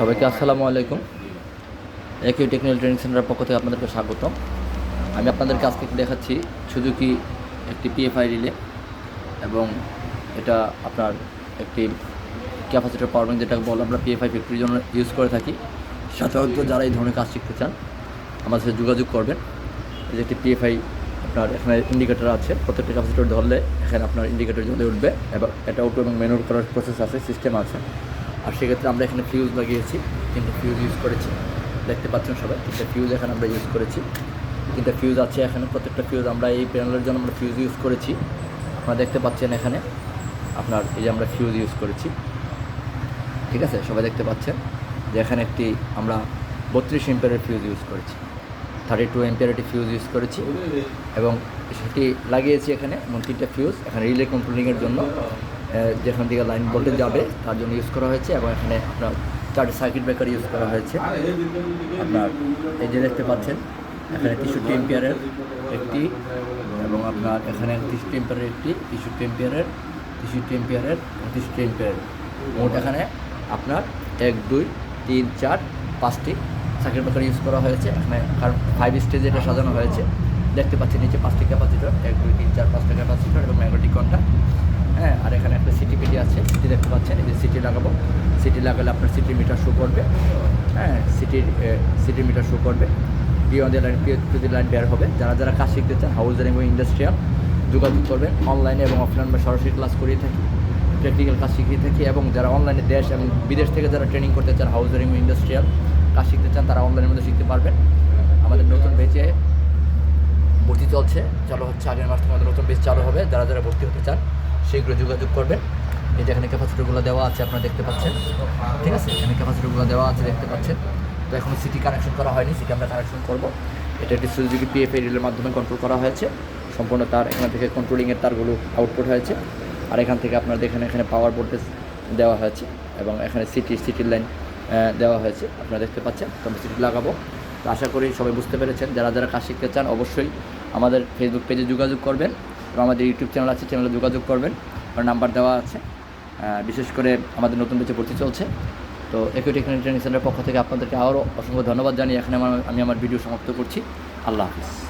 সবাইকে আসসালামু আলাইকুম। একিউ টেকনিক্যাল ট্রেনিং সেন্টারের পক্ষ থেকে আপনাদেরকে স্বাগতম। আমি আপনাদেরকে আজকে দেখাচ্ছি সুজুকি একটি পিএফআই রিলে এবং এটা আপনার একটি ক্যাপাসিটার পাওয়ার যেটা বল আমরা পিএফআই ফ্যাক্টরির জন্য ইউজ করে থাকি। সাধারণত যারা এই ধরনের কাজ শিখতে চান আমার সাথে যোগাযোগ করবেন। এই যে একটি পিএফআই আপনার এখানে ইন্ডিকেটার আছে, প্রত্যেকটা ক্যাপাসিটার ধরলে এখানে আপনার ইন্ডিকেটার জ্বলে উঠবে এবং এটা অটো এবং ম্যানুয়াল করার প্রসেস আছে সিস্টেম আছে। আর সেক্ষেত্রে আমরা এখানে ফিউজ লাগিয়েছি, তিনটে ফিউজ ইউজ করেছি। দেখতে পাচ্ছেন সবাই, তিনটে ফিউজ এখানে আমরা ইউজ করেছি। তিনটে ফিউজ আছে এখানে, প্রত্যেকটা ফিউজ আমরা এই প্যানেলের জন্য আমরা ফিউজ ইউজ করেছি। আপনারা দেখতে পাচ্ছেন এখানে, আপনার এই যে আমরা ফিউজ ইউজ করেছি। ঠিক আছে, সবাই দেখতে পাচ্ছেন যে এখানে একটি আমরা বত্রিশ এম্পিয়ারের ফিউজ ইউজ করেছি। Thirty two ampere fuse use করেছি এবং সেটি লাগিয়েছি এখানে এবং তিনটা ফিউজ এখানে রিলে কন্ট্রোলিংয়ের জন্য। যেখান থেকে লাইন ভোল্টেজ যাবে, তার জন্য ইউজ করা হয়েছে এবং এখানে আপনার চারটি সার্কিট ব্রেকার ইউজ করা হয়েছে। আপনার এই যে দেখতে পাচ্ছেন, এখানে তেষট্টি এম্পিয়ারের একটি এবং আপনার এখানে তেষট্টি এম্পিয়ারের একটি তেষট্টি এম্পিয়ারের তেষট্টি এম্পিয়ারের তেষট্টি এম্পিয়ারের মোট এখানে আপনার এক, দুই, তিন, চার, পাঁচটি সার্কিট ব্রেকার ইউজ করা হয়েছে। এখানে কারণ ফাইভ স্টেজে এটা সাজানো হয়েছে। দেখতে পাচ্ছি নিচে পাঁচটি ক্যাপাসিটর এক, দুই, তিন, চার, পাঁচটা ক্যাপাসিটর এবং ম্যাগনেটিক কন্ট্যাক্ট হ্যাঁ আর এখানে একটা সিটি পিটি আছে সিটি দেখতে পাচ্ছেন, এই যে সিটি লাগাবো। সিটি লাগালে আপনার সিটি মিটার শো করবে। হ্যাঁ সিটির সিটি মিটার শো করবে। P on line P to the line বের হবে। যারা যারা কাজ শিখতে চান হাউজার এবং ইন্ডাস্ট্রিয়াল যোগাযোগ করবেন অনলাইনে এবং অফলাইন বা সরাসরি ক্লাস করিয়ে থাকি প্র্যাকটিক্যাল কাজ শিখিয়ে থাকি এবং যারা অনলাইনে দেশ এবং বিদেশ থেকে যারা ট্রেনিং করতে চান হাউজার এবং ইন্ডাস্ট্রিয়াল কাজ শিখতে চান, তারা অনলাইনের মধ্যে শিখতে পারবেন। আমাদের নতুন বেচে ভর্তি চলছে। চালু হচ্ছে আগের মাস থেকে আমাদের নতুন বেচ চালু হবে। যারা যারা ভর্তি হতে চান শীঘ্র যোগাযোগ করবেন। এই যে এখানে ক্যাপাসিটিগুলো দেওয়া আছে, আপনারা দেখতে পাচ্ছেন। ঠিক আছে? এখানে ক্যাপাসিটিগুলো দেওয়া আছে, দেখতে পাচ্ছেন। তো এখনও সিটি কানেকশন করা হয়নি সিটি আমরা কানেকশন করব। এটা একটি সুযোগী পিএফএ রিলের মাধ্যমে কন্ট্রোল করা হয়েছে। সম্পূর্ণ তার, এখান থেকে কন্ট্রোলিংয়ের তারগুলো আউটপুট হয়েছে। আর এখান থেকে আপনারা দেখেন, এখানে পাওয়ার ভোল্টেজ দেওয়া হয়েছে এবং এখানে সিটি সিটির লাইন দেওয়া হয়েছে। আপনারা দেখতে পাচ্ছেন, তো আমরা সিটি লাগাবো। তো আশা করি সবাই বুঝতে পেরেছেন। যারা যারা কাজ শিখতে চান, অবশ্যই আমাদের ফেসবুক পেজে যোগাযোগ করবেন। এবং আমাদের ইউটিউব চ্যানেল আছে, চ্যানেলে যোগাযোগ করবেন আর নাম্বার দেওয়া আছে। বিশেষ করে আমাদের নতুন বেঁচে ভর্তি চলছে। তো একই টেকনিক ট্রেনিং সেন্টারের পক্ষ থেকে আপনাদেরকে আরও অসংখ্য ধন্যবাদ জানিয়ে এখানে আমার আমি আমার ভিডিও সমাপ্ত করছি। আল্লাহ হাফিজ।